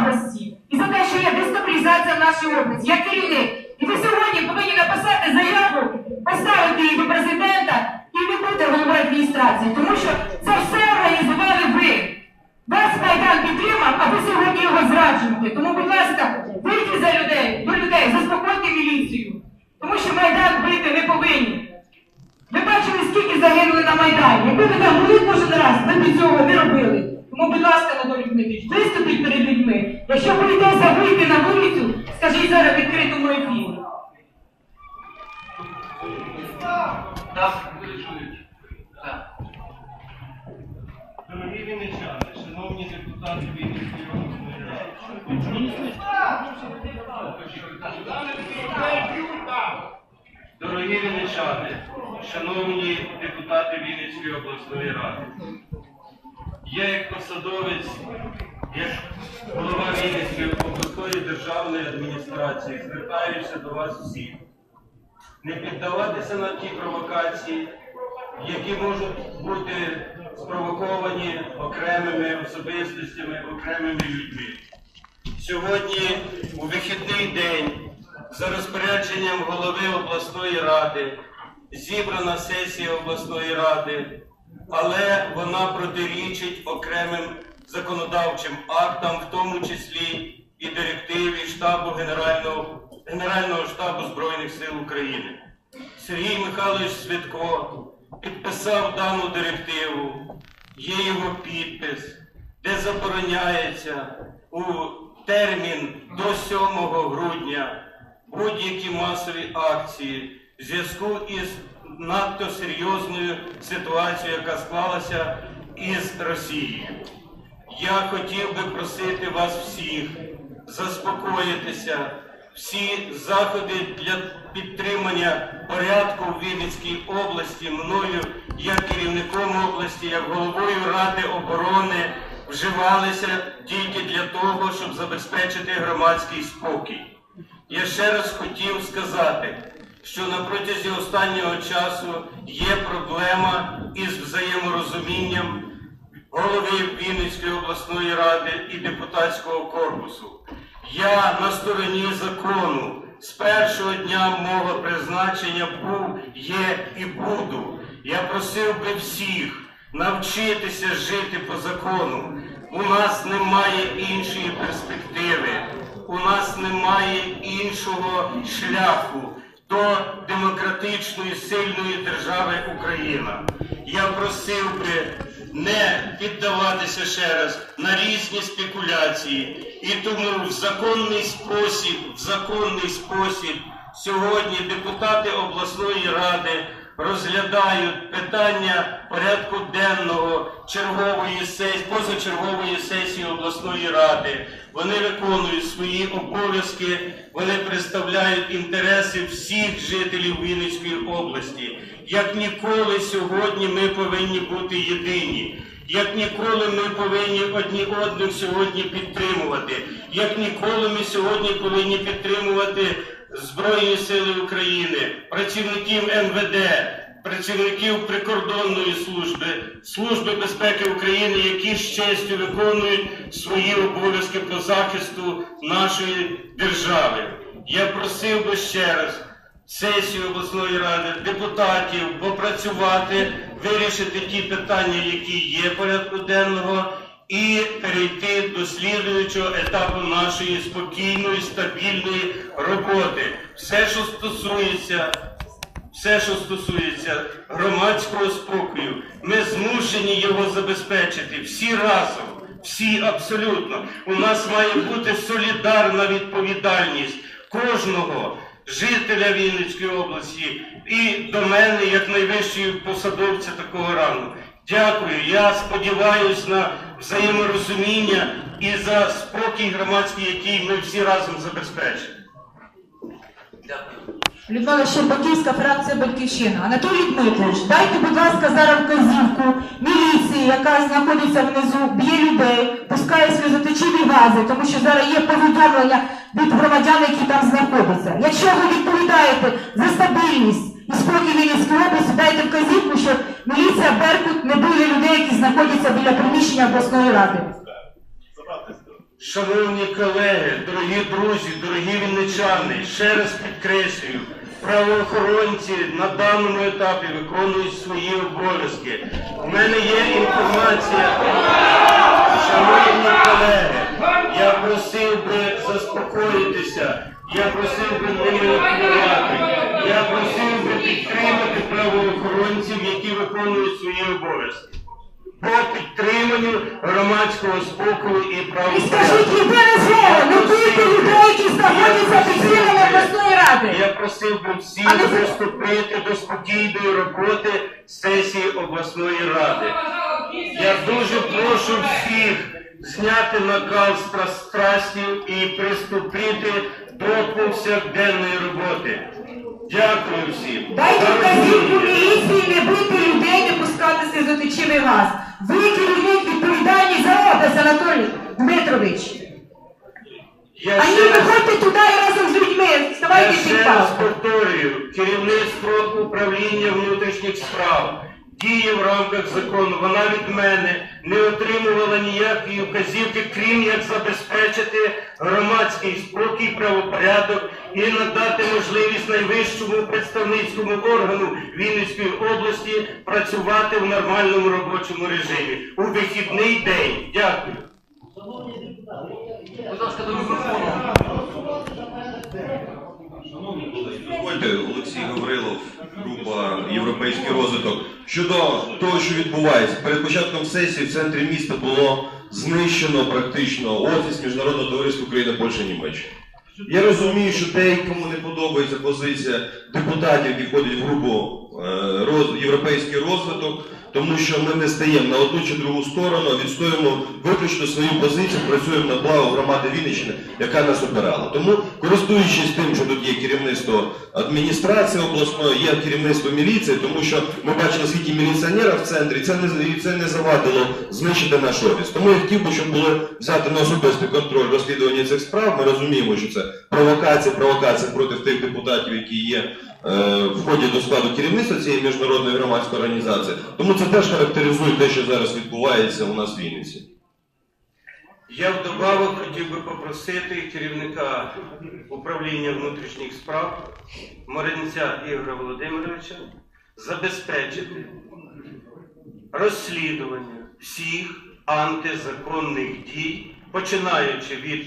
області і за те, що є дестабілізація в нашій області. Я керівник. І ви сьогодні повинні написати заяву, поставити її до президента і не бути головою адміністрації, тому що це все організували ви. Вас Майдан підтримав, а ви сьогодні його зраджуєте. Тому, будь ласка, вийдіть за людей, до людей, заспокойте міліцію. Тому що Майдан бити не повинні. Ви бачили, скільки загинули на Майдані. Якби ви там були кожен раз, ви б цього не робили. Тому, будь ласка, Анатолій Дмитрович, виступіть перед людьми. Якщо прийдеться вийти на вулицю, скажіть зараз відкритому ефірі. Так, чуєте. Так. Дорогі вінничани, шановні депутати Вінницької обласної ради. Дорогі вінничани, шановні депутати Вінницької обласної ради. Я як посадовець, як голова Вінницької обласної державної адміністрації звертаюся до вас всіх. Не піддаватися на ті провокації, які можуть бути спровоковані окремими особистостями, окремими людьми. Сьогодні, у вихідний день, за розпорядженням голови обласної ради, зібрана сесія обласної ради, але вона протирічить окремим законодавчим актам, в тому числі і директиві штабу Генерального, Генерального штабу Збройних сил України. Сергій Михайлович Святко підписав дану директиву, є його підпис, де забороняється у термін до 7 грудня будь-які масові акції в зв'язку із надто серйозною ситуацією, яка склалася із Росією. Я хотів би просити вас всіх заспокоїтися. Всі заходи для підтримання порядку в Вінницькій області мною, як керівником області, як головою Ради оборони, вживалися тільки для того, щоб забезпечити громадський спокій. Я ще раз хотів сказати, що на протязі останнього часу є проблема із взаєморозумінням голови Вінницької обласної ради і депутатського корпусу. Я на стороні закону з першого дня мого призначення був, є і буду. Я просив би всіх навчитися жити по закону. У нас немає іншої перспективи, у нас немає іншого шляху до демократичної сильної держави Україна. Я просив би не піддаватися ще раз на різні спекуляції. І тому в законний спосіб, в законний спосіб сьогодні депутати обласної ради розглядають питання порядку денного чергової сесії, позачергової сесії обласної ради. Вони виконують свої обов'язки, вони представляють інтереси всіх жителів Вінницької області. Як ніколи сьогодні ми повинні бути єдині. Як ніколи ми повинні одні одних сьогодні підтримувати. Як ніколи ми сьогодні повинні підтримувати Збройні Сили України, працівників МВД, працівників прикордонної служби, Служби безпеки України, які з честю виконують свої обов'язки по захисту нашої держави. Я просив би ще раз сесію обласної ради, депутатів попрацювати, вирішити ті питання, які є порядку денного, і перейти до слідуючого етапу нашої спокійної, стабільної роботи. Все, що стосується все, що стосується громадського спокою, ми змушені його забезпечити всі разом, всі абсолютно. У нас має бути солідарна відповідальність кожного жителя Вінницької області і до мене, як найвищої посадовця такого рану. Дякую. Я сподіваюся на взаєморозуміння і за спокій громадський, який ми всі разом забезпечимо. Людмила Щербаківська, фракція Батьківщина. Анатолій Дмитрович, дайте, будь ласка, зараз вказівку міліції, яка знаходиться внизу, б'є людей, пускає сльозоточиві гази, тому що зараз є повідомлення від громадян, які там знаходяться. Якщо ви відповідаєте за стабільність і спокій Вінницької області, дайте вказівку, що міліція Беркут не буде людей, які знаходяться біля приміщення обласної ради. Шановні колеги, дорогі друзі, дорогі вінничани, ще раз підкреслюю, правоохоронці на даному етапі виконують свої обов'язки. У мене є інформація. Шановні колеги, я просив би заспокоїтися, я просив би не маніпулювати, я просив би підтримати правоохоронців, які виконують свої обов'язки. По підтриманню громадського спокою і І правопорядку. скажіть єдине слово, не бийте людей, які знаходяться під стінами обласної ради. Я просив би всіх Але приступити до спокійної роботи сесії обласної ради. Я дуже прошу всіх зняти накал стра- страстів і приступити до повсякденної роботи. Дякую всім. Дайте вказівку міліції не бити людей, не пускати сльозотечивий газ. Ви керівник відповідальний за область, Анатолій Дмитрович. Я А ще виходьте туди і разом з людьми. Я Вставайте ще раз палку. повторюю, керівництво управління внутрішніх справ діє в рамках закону. Вона від мене не отримувала ніякої вказівки, крім як забезпечити громадський спокій, правопорядок і надати можливість найвищому представницькому органу Вінницької області працювати в нормальному робочому режимі у вихідний день. Дякую. Будь ласка, до мікрофону. Дозвольте, Олексій Гаврилов, група Європейський розвиток. Щодо того, що відбувається, перед початком сесії в центрі міста було знищено практично офіс Міжнародного товариства України, Польща, Німеччина. Я розумію, що деякому не подобається позиція депутатів, які входять в групу Європейський розвиток, тому що ми не стаємо на одну чи другу сторону, відстоюємо виключно свою позицію, працюємо на благо громади Вінниччини, яка нас обирала. Тому, користуючись тим, що тут є керівництво адміністрації обласної, є керівництво міліції, тому що ми бачили, скільки міліціонерів в центрі, це не це не завадило знищити наш офіс. Тому я хотів би, щоб було взяти на особистий контроль розслідування цих справ. Ми розуміємо, що це провокація, провокація проти тих депутатів, які є. Е, Входять до складу керівництва цієї міжнародної громадської організації, тому це теж характеризує те, що зараз відбувається у нас в Вінниці. Я вдобавок хотів би попросити керівника управління внутрішніх справ Моринця Ігоря Володимировича забезпечити розслідування всіх антизаконних дій, починаючи від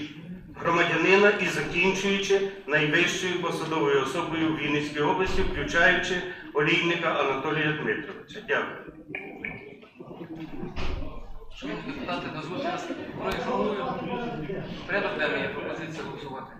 громадянина і закінчуючи найвищою посадовою особою в Вінницькій області, включаючи олійника Анатолія Дмитровича. Дякую. Шановні депутати, дозвольте нас проінформую. Порядок денний є пропозиція голосувати.